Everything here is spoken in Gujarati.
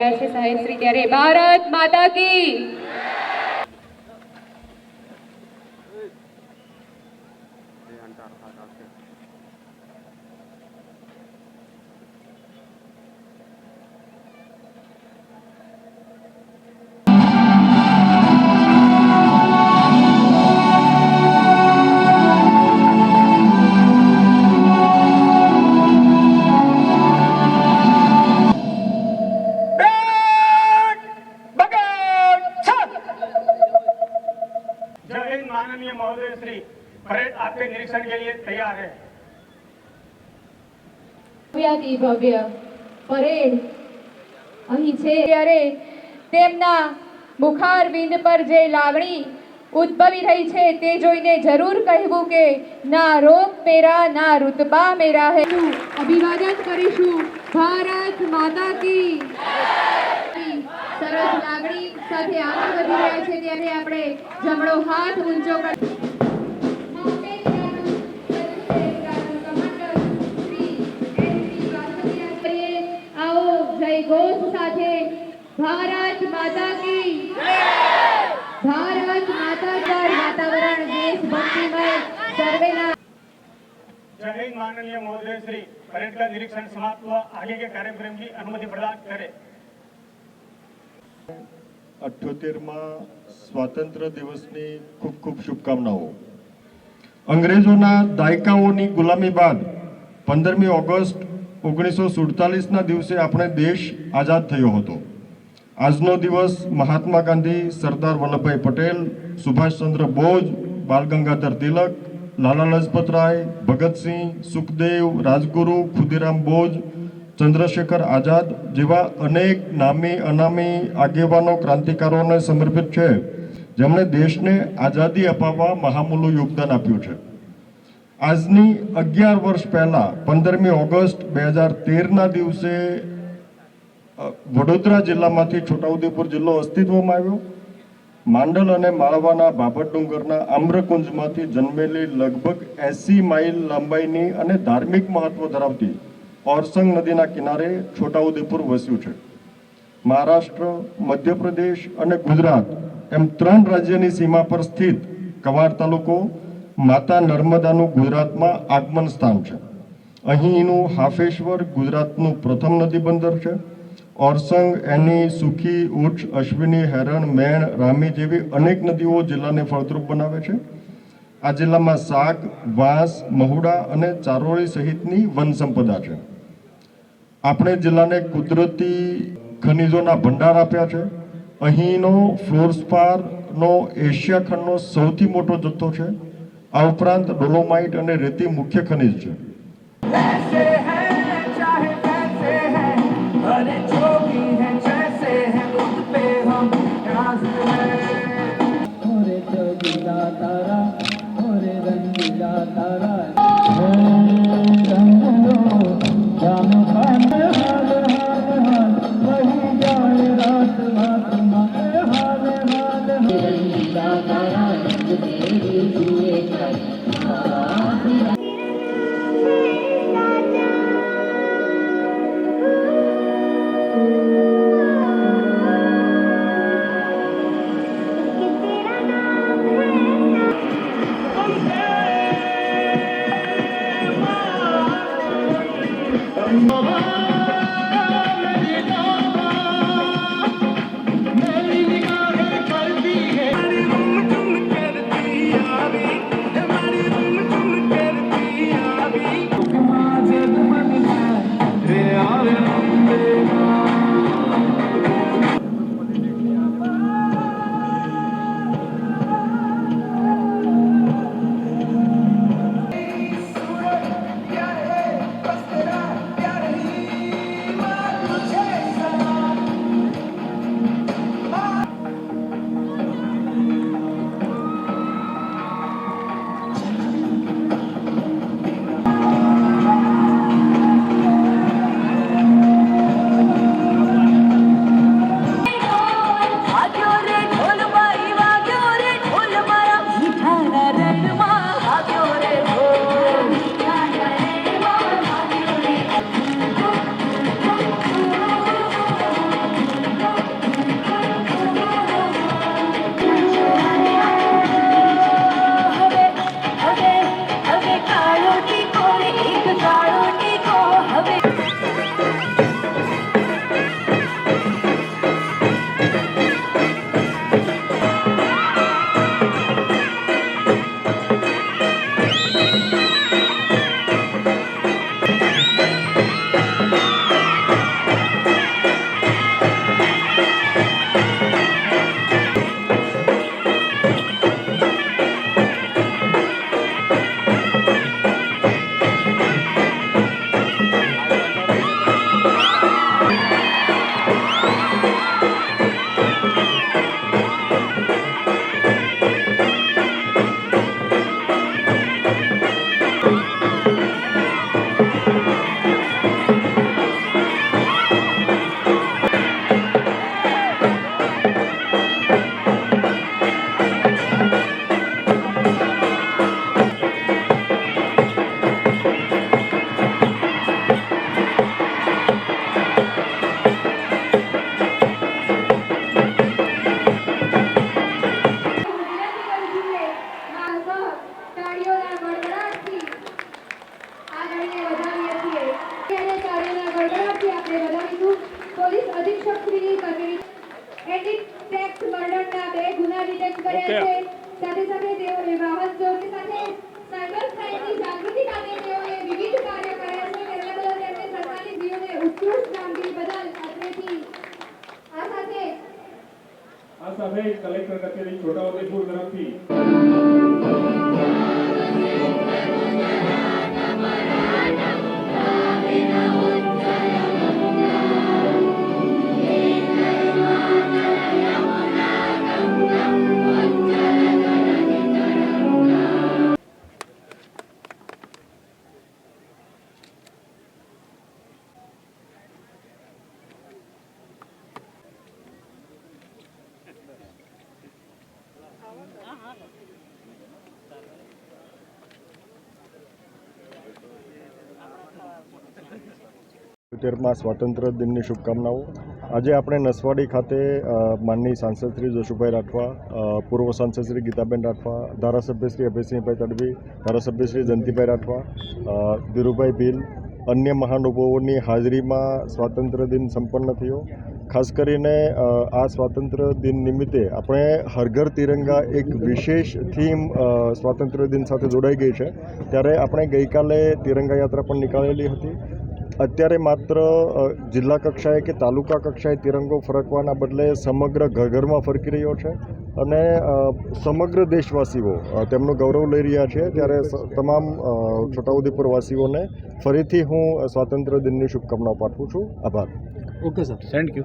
છે સાહેબ શ્રી ત્યારે ભારત માતા કી. माननीय महोदय श्री परेड आपके निरीक्षण के लिए तैयार है ભવ્યાતિ ભવ્ય પરેડ અહીં છે ત્યારે તેમના મુખારવિંદ પર જે લાગણી ઉદ્ભવી રહી છે તે જોઈને જરૂર કહેવું કે ના રોપ મેરા ના રુતબા મેરા હે અભિવાદન કરીશું ભારત માતા કી સરસ લાગણી સાથે આગળ વધી રહ્યા છે ત્યારે આપણે જમણો હાથ ઊંચો કરી આવો જય ઘોષ સાથે ભારત માતા કી ભારત માતા કા વાતાવરણ દેશભક્તિમય સર્વેના जय हिंद माननीय महोदय श्री परेड का निरीक्षण समाप्त हुआ आगे के कार्यक्रम की अनुमति प्रदान करें અઠ્યોતેરમાં સ્વાતંત્ર્ય દિવસની ખૂબ ખૂબ શુભકામનાઓ. અંગ્રેજોના દાયકાઓની ગુલામી બાદ પંદરમી ઓગસ્ટ ઓગણીસો સુડતાલીસના દિવસે આપણે દેશ આઝાદ થયો હતો. આજનો દિવસ મહાત્મા ગાંધી, સરદાર વલ્લભભાઈ પટેલ, સુભાષચંદ્ર બોઝ, બાલ ગંગાધર તિલક, લાલા લજપત રાય, ભગતસિંહ, સુખદેવ, રાજગુરુ, ખુદીરામ બોઝ ચંદ્રશેખર આઝાદ જેવા અનેક નામી, અનામી આગેવાનો ક્રાંતિકારોને સમર્પિત છે. જેમણે દેશને આઝાદી અપાવવા મહામૂલું યોગદાન આપ્યું છે. આજની અગિયાર વર્ષ પહેલાં, પંદરમી ઓગસ્ટ બે હજાર તેરના દિવસે વડોદરા જિલ્લામાંથી છોટાઉદેપુર જિલ્લો અસ્તિત્વમાં આવ્યો. માંડલ અને માળવાના બાબર ડુંગરના આમ્રકુંજમાંથી જન્મેલી લગભગ એસી માઇલ લંબાઈની અને ધાર્મિક મહત્વ ધરાવતી ઓરસંગ નદીના કિનારે છોટાઉદેપુર વસ્યું છે. મહારાષ્ટ્ર, મધ્યપ્રદેશ અને ગુજરાત એમ ત્રણ રાજ્યની સીમા પર સ્થિત કવાડ તાલુકો માતા નર્મદાનું ગુજરાતમાં આગમન સ્થાન છે. અહીંનું હાફેશ્વર ગુજરાતનું પ્રથમ નદી બંદર છે. ઓરસંગ, એની સુખી, ઉચ્ચ, અશ્વિની, હેરણ, મેણ, રામી જેવી અનેક નદીઓ જિલ્લાને ફળદ્રુપ બનાવે છે. આ જિલ્લામાં શાક વાંસ, મહુડા અને ચારોળી સહિતની વન સંપદા છે. આપણે જિલ્લાને કુદરતી ખનિજોના ભંડાર આપ્યા છે. અહીંનો ફ્લોરસ્પારનો એશિયા ખંડનો સૌથી મોટો જથ્થો છે. આ ઉપરાંત ડોલોમાઇટ અને રેતી મુખ્ય ખનિજ છે. સક્રિય કરવી એન્ટી ટેક્સ મર્ડરના બે ગુના ડિટેક્ટ કર્યા છે. સાથે સાથે તેઓએ વાહન સાથે સાયબર ક્રાઇમની જાગૃતિ માટે તેઓએ વિવિધ કાર્ય કર્યા છે. તેના બદલ તેમને સરકારી જીઓને ઉત્કૃષ્ટ કામગીરી બદલ અત્રેથી આ સાથે આ સાથે કલેક્ટર કચેરી છોટાઉદેપુર તરફથી તેરમાં સ્વાતંત્ર્ય દિનની શુભકામનાઓ. આજે આપણે નસવાડી ખાતે માનનીય માનની સાંસદ શ્રી જોશુભાઈ રાઠવા પૂર્વ સાંસદ શ્રી ગીતાબેન રાઠવા, ધારાસભ્ય શ્રી અભયસિંહભાઈ તડવી, ધારાસભ્ય શ્રી જયંતિભાઈ રાઠવા ધીરુભાઈ ભીલ, અન્ય મહાનુભાવોની હાજરીમાં સ્વાતંત્ર્ય દિન સંપન્ન થયો. ખાસ કરીને આ સ્વાતંત્ર્ય દિન નિમિત્તે આપણે હરઘર તિરંગા એક વિશેષ થીમ સ્વાતંત્ર્ય દિન સાથે જોડાઈ ગઈ છે. ત્યારે આપણે ગઈકાલે તિરંગા યાત્રા પણ નીકાળેલી હતી. અત્યારે માત્ર જિલ્લા કક્ષાએ કે તાલુકા કક્ષાએ તિરંગો ફરકવાના બદલે સમગ્ર ઘર ઘરમાં ફરકી રહ્યો છે અને સમગ્ર દેશવાસીઓ તેમનું ગૌરવ લઈ રહ્યા છે. ત્યારે તમામ છોટાઉદેપુરવાસીઓને છોટાઉદેપુર વાસીઓને ફરીથી હું સ્વાતંત્ર્ય દિનની શુભકામનાઓ પાઠવું છું. આભાર. Okay sir. Thank you